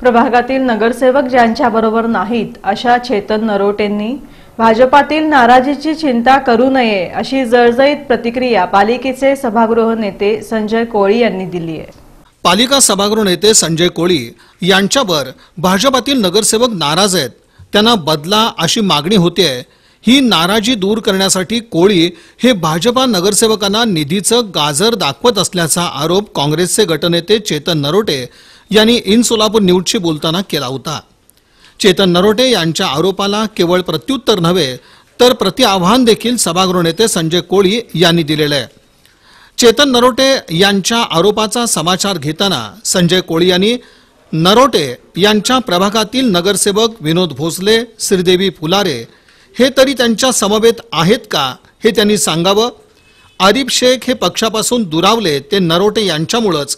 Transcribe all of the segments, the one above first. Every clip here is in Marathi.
प्रभागातील नगरसेवक ज्यांच्याबरोबर नाहीत अशा चेतन नरोटेंनी भाजपातील नाराजीची चिंता करू नये अशी जळजळीत प्रतिक्रिया पालिकेचे सभागृह नेते संजय कोळी यांनी दिली आहे. पालिका सभागृह नेते संजय कोळी यांच्यावर भाजपातील नगरसेवक नाराज आहेत. त्यांना बदला अशी मागणी होते. ही नाराजी दूर करण्यासाठी कोळी हे भाजपा नगरसेवकांना निधीचं गाजर दाखवत असल्याचा आरोप काँग्रेसचे गटनेते चेतन नरोटे यांनी इन सोलापूर न्यूजशी बोलताना केला होता. चेतन नरोटे यांच्या आरोपाला केवळ प्रत्युत्तर नव्हे तर प्रतिआव्हान देखील सभागृह नेते संजय कोळी यांनी दिलेलं आहे. चेतन नरोटे यांच्या आरोपाचा समाचार घेताना संजय कोळी यांनी नरोटे यांच्या प्रभागातील नगरसेवक विनोद भोसले श्रीदेवी फुलारे हे तरी त्यांच्या समवेत आहेत का हे त्यांनी सांगावं? आरिफ शेख हे पक्षापासून दुरावले ते नरोटे यांच्यामुळंच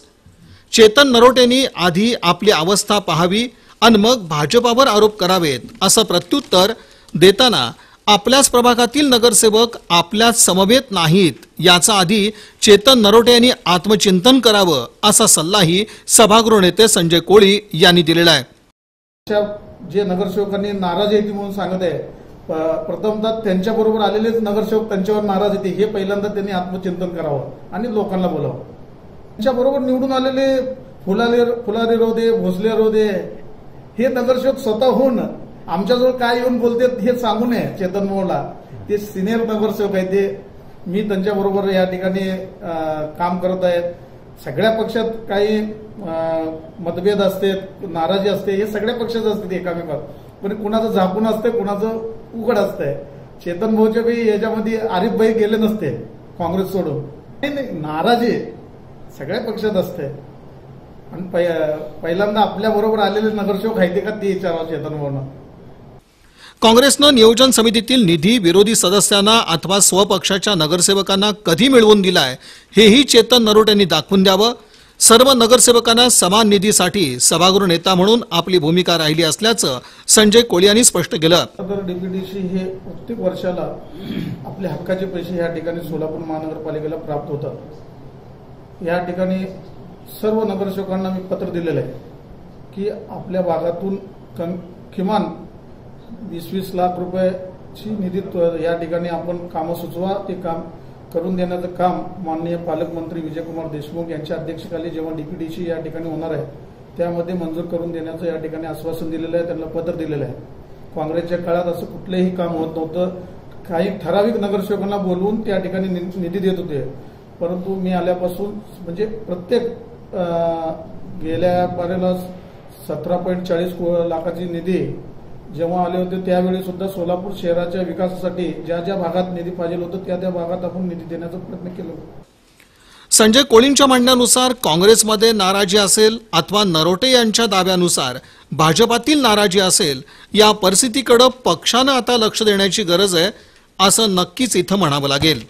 चेतन नरोटेंनी आधी आपली अवस्था पाहावी आणि मग भाजपावर आरोप करावेत असं प्रत्युत्तर देताना आपल्याच प्रभागातील नगरसेवक आपल्याच समवेत नाहीत याचा आधी चेतन नरोटे यांनी आत्मचिंतन करावं असा सल्लाही सभागृह नेते संजय कोळी यांनी दिलेला आहे. जे नगरसेवकांनी नाराज येते म्हणून सांगत आहे प- प्रथमतः त्यांच्या बरोबर आलेलेच नगरसेवक त्यांच्यावर नाराज येते हे पहिल्यांदा त्यांनी आत्मचिंतन करावं आणि लोकांना बोलावं. त्यांच्याबरोबर निवडून आलेले फुलाले फुलारे रोदे भोसले रोदे हे नगरसेवक स्वतःहून आमच्याजवळ काय येऊन बोलतात हे सांगू नये चेतन मोहला ते सिनियर नगरसेवक आहेत ते. मी त्यांच्याबरोबर या ठिकाणी काम करत आहेत. सगळ्या पक्षात काही मतभेद असते नाराजी असते हे सगळ्या पक्षात असते एकामेकात. पण कुणाचं झाकून असते कुणाचं उघड असतंय चेतन भाऊच्या बी याच्यामध्ये आरिफ भाई गेले नसते काँग्रेस सोडून. नाही नाही नाराजी सगळ्या पक्षात असते. आणि पहि- पहिल्यांदा आपल्या बरोबर आलेले नगरसेवक आहेत का ते विचारावं चेतन भाऊनं काँग्रेसनं नियोजन समितीतील निधी विरोधी सदस्यांना अथवा स्वपक्षाच्या नगरसेवकांना कधी मिळवून दिलाय हेही चेतन नरोट यांनी दाखवून द्यावं. सर्व नगरसेवकांना समान निधीसाठी सभागृह नेता म्हणून आपली भूमिका राहिली असल्याचं संजय कोळी यांनी स्पष्ट केलं. तर डीपीडीसी हे प्रत्येक वर्षाला आपले हक्काचे पैसे या ठिकाणी सोलापूर महानगरपालिकेला प्राप्त होतात. या ठिकाणी सर्व नगरसेवकांना मी पत्र दिलेलं आहे की आपल्या भागातून कम किमान वीस वीस लाख रुपयाची निधी या ठिकाणी आपण कामं सुचवा ते काम करून देण्याचं काम माननीय पालकमंत्री विजयकुमार देशमुख यांच्या अध्यक्षतेखाली जेव्हा डीपीडीसी या ठिकाणी होणार आहे त्यामध्ये मंजूर करून देण्याचं या ठिकाणी आश्वासन दिलेलं आहे त्यांना पत्र दिलेलं आहे. काँग्रेसच्या काळात असं कुठलंही काम होत नव्हतं. काही ठराविक नगरसेवकांना बोलवून त्या ठिकाणी नि- निधी देत होते. परंतु मी आल्यापासून म्हणजे प्रत्येक गेल्या बारेला सतरा पॉईंट चाळीस लाखाची निधी जेव्हा आले होते त्यावेळी सुद्धा सोलापूर शहराच्या विकासासाठी ज्या ज्या भागात निधी पाहिजे होतं त्या त्या भागात आपण निधी देण्याचा प्रयत्न केला. संजय कोळींच्या म्हणण्यानुसार काँग्रेसमध्ये नाराजी असेल अथवा नरोटे यांच्या दाव्यानुसार भाजपातील नाराजी असेल या परिस्थितीकडे पक्षानं आता लक्ष देण्याची गरज आहे असं नक्कीच इथं म्हणावं लागेल.